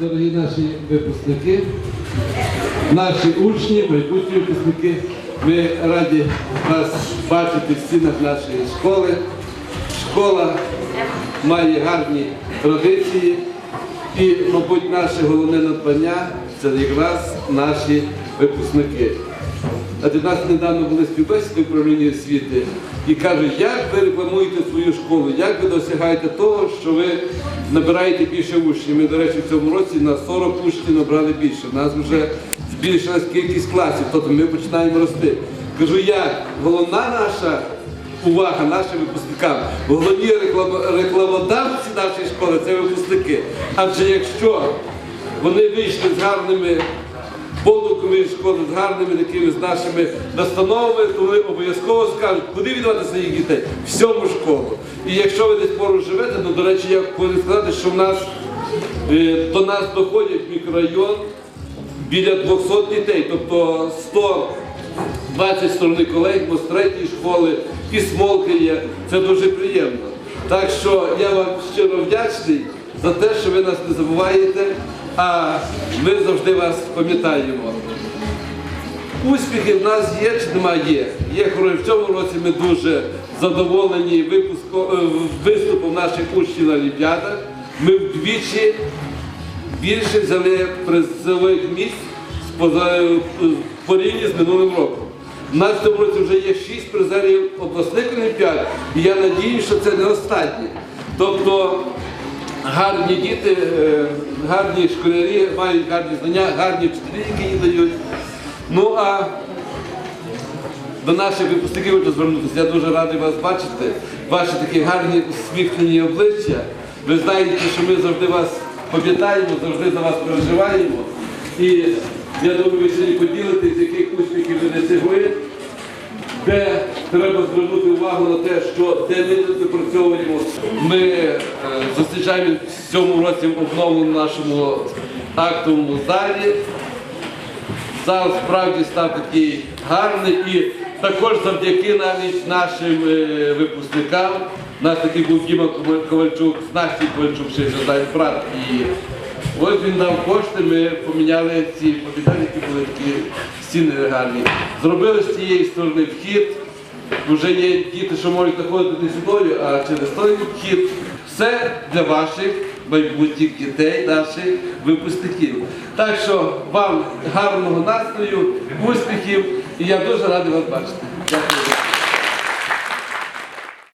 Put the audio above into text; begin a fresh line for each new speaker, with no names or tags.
Дорогі наші випускники, наші учні, майбутні випускники, ми раді вас бачити в стінах нашої школи. Школа має гарні традиції і, мабуть, наше головне надбання це якраз наші випускники. А до нас недавно були співбесіди в управлінні освіти і кажуть, як ви рекламуєте свою школу, як ви досягаєте того, що ви набираєте більше учнів. Ми, до речі, в цьому році на 40 учнів набрали більше. У нас вже збільшилась кількість класів, тобто ми починаємо рости. Кажу, як головна наша увага нашим випускникам, головні рекламодавці нашої школи це випускники. Адже якщо вони вийшли з гарними Болдукові школи з гарними такими з нашими настановами, то вони обов'язково скажуть, куди віддавати своїх дітей? Всьому школу. І якщо ви десь поруч живете, то, до речі, я повинен сказати, що в нас е, до нас доходять мікрорайон біля 200 дітей, тобто 120 сторони колег, бо з третьої школи і смолки є. Це дуже приємно. Так що я вам щиро вдячний за те, що ви нас не забуваєте, а ми завжди вас пам'ятаємо. Успіхи в нас є чи немає? Є. В цьому році ми дуже задоволені випуско- е, виступом наших учнів на Олімпіадах. Ми вдвічі більше взяли призових місць з в порівнянні з минулим роком. У нас в цьому році вже є шість призерів обласних олімпіад, і я надіюся, що це не останні. Тобто гарні діти, е, гарні школярі мають гарні знання, гарні вчителі, які їм дають. Ну а до наших випускників хочу звернутися. Я дуже радий вас бачити. Ваші такі гарні усміхнені обличчя. Ви знаєте, що ми завжди вас пам'ятаємо, завжди за вас переживаємо. І я думаю, ви сьогодні поділитесь, яких успіхів ви досягли, де треба звернути увагу на те, що де ми тут випрацьовуємо. Ми е, зустрічаємо в цьому році обновленому нашому актовому залі. Зал справді став такий гарний і також завдяки навіть нашим е, випускникам. У нас такий був Діма Коваль- Ковальчук, Настій Ковальчук, ще знає брат. І ось він дав кошти, ми поміняли ці побігання, які були такі стіни гарні. Зробили з цієї сторони вхід. Вже є діти, що можуть заходити не сюди, а через той вхід. Все для ваших майбутніх дітей, наших випускників. Так що вам гарного настрою, успіхів, і я дуже радий вас бачити. Дякую.